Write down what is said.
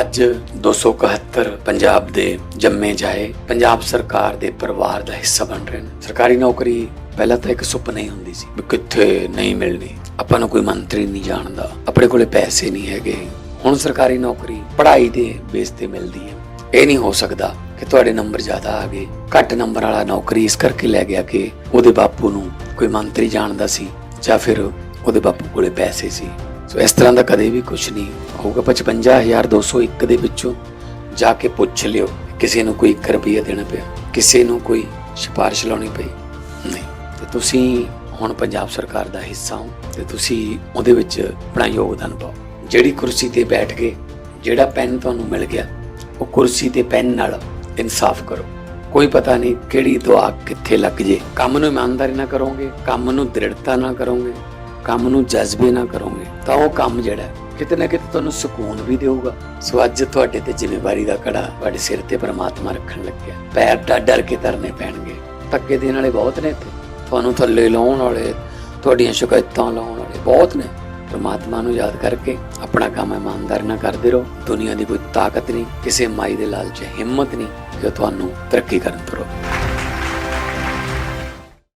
ਅੱਜ 271 ਪੰਜਾਬ ਦੇ ਜੰਮੇ ਜਾਏ ਪੰਜਾਬ ਸਰਕਾਰ ਦੇ ਪਰਿਵਾਰ ਦਾ ਹਿੱਸਾ ਬਣ ਰਹੇ ਨੇ। ਸਰਕਾਰੀ ਨੌਕਰੀ ਪਹਿਲਾਂ ਤਾਂ ਇੱਕ ਸੁਪਨਾ ਹੀ ਹੁੰਦੀ ਸੀ ਵੀ ਕਿੱਥੇ ਨਹੀਂ ਮਿਲਣੀ। ਆਪਾਂ ਨੂੰ ਕੋਈ ਮੰਤਰੀ ਨਹੀਂ ਜਾਣਦਾ, ਆਪਣੇ ਕੋਲੇ ਪੈਸੇ ਨਹੀਂ ਹੈਗੇ। ਹੁਣ ਸਰਕਾਰੀ ਨੌਕਰੀ ਪੜ੍ਹਾਈ ਦੇ ਬੇਸ ਤੇ ਮਿਲਦੀ ਹੈ। ਇਹ ਨਹੀਂ ਹੋ ਸਕਦਾ ਕਿ ਤੁਹਾਡੇ ਨੰਬਰ ਜ਼ਿਆਦਾ ਆ ਗਏ। ਘੱਟ ਨੰਬਰ ਵਾਲਾ ਨੌਕਰੀ ਇਸ ਕਰਕੇ ਲੈ ਗਿਆ ਕਿ ਉਹਦੇ ਬਾਪੂ ਨੂੰ ਕੋਈ ਮੰਤਰੀ ਜਾਣਦਾ ਸੀ ਜਾਂ ਫਿਰ ਉਹਦੇ ਬਾਪੂ ਕੋਲੇ ਪੈਸੇ ਸੀ। ਸੋ ਇਸ ਤਰ੍ਹਾਂ ਦਾ ਕਦੇ ਵੀ ਕੁਝ ਨਹੀਂ ਹੋਊਗਾ। 55201 ਦੇ ਵਿੱਚੋਂ ਜਾ ਕੇ ਪੁੱਛ ਲਿਓ ਕਿਸੇ ਨੂੰ ਕੋਈ 1 ਰੁਪਿਆ ਦੇਣਾ ਪਿਆ, ਕਿਸੇ ਨੂੰ ਕੋਈ ਸਿਫਾਰਿਸ਼ ਲਾਉਣੀ ਪਈ। ਨਹੀਂ, ਤੇ ਤੁਸੀਂ ਹੁਣ ਪੰਜਾਬ ਸਰਕਾਰ ਦਾ ਹਿੱਸਾ ਹੋ ਤੇ ਤੁਸੀਂ ਉਹਦੇ ਵਿੱਚ ਆਪਣਾ ਯੋਗਦਾਨ ਪਾਓ। ਜਿਹੜੀ ਕੁਰਸੀ ਤੇ ਬੈਠ ਕੇ ਜਿਹੜਾ ਪੈਨ ਤੁਹਾਨੂੰ ਮਿਲ ਗਿਆ, ਉਹ ਕੁਰਸੀ ਤੇ ਪੈਨ ਨਾਲ ਇਨਸਾਫ ਕਰੋ। ਕੋਈ ਪਤਾ ਨਹੀਂ ਕਿਹੜੀ ਦੁਆ ਕਿੱਥੇ ਲੱਗ ਜੇ। ਕੰਮ ਨੂੰ ਇਮਾਨਦਾਰੀ ਨਾਲ ਕਰੋਗੇ, ਕੰਮ ਨੂੰ ਦ੍ਰਿੜਤਾ ਨਾਲ ਕਰੋਗੇ, ਕੰਮ ਨੂੰ ਜਜ਼ਬੇ ਨਾਲ ਕਰੋਗੇ। ਤਾਂ ਉਹ ਕੰਮ ਜਿਹੜਾ ਕਿਤੇ ਨਾ ਕਿਤੇ ਤੁਹਾਨੂੰ ਸਕੂਨ ਵੀ ਦੇਊਗਾ। ਸੋ ਅੱਜ ਤੁਹਾਡੇ ਤੇ ਜ਼ਿੰਮੇਵਾਰੀ ਦਾ ਕੜਾ ਤੁਹਾਡੇ ਸਿਰ ਤੇ ਪਰਮਾਤਮਾ ਰੱਖਣ ਲੱਗਿਆ। ਪੈਰ ਡਰ ਡਰ ਕੇ ਧਰਨੇ ਪੈਣਗੇ। ਧੱਕੇ ਦੇਣ ਵਾਲੇ ਬਹੁਤ ਨੇ ਇੱਥੇ। ਤੁਹਾਨੂੰ ਥੱਲੇ ਲਾਉਣ ਵਾਲੇ, ਤੁਹਾਡੀਆਂ ਸ਼ਿਕਾਇਤਾਂ ਲਾਉਣ ਵਾਲੇ ਬਹੁਤ ਨੇ। ਪਰਮਾਤਮਾ ਨੂੰ ਯਾਦ ਕਰਕੇ ਆਪਣਾ ਕੰਮ ਇਮਾਨਦਾਰੀ ਨਾਲ ਕਰਦੇ ਰਹੋ। ਦੁਨੀਆ ਦੀ ਕੋਈ ਤਾਕਤ ਨਹੀਂ, ਕਿਸੇ ਮਾਈ ਦੇ ਲਾਲਚ, ਹਿੰਮਤ ਨਹੀਂ ਜੋ ਤੁਹਾਨੂੰ ਤਰੱਕੀ ਕਰਨ ਤੋਂ ਰੋਕੇ।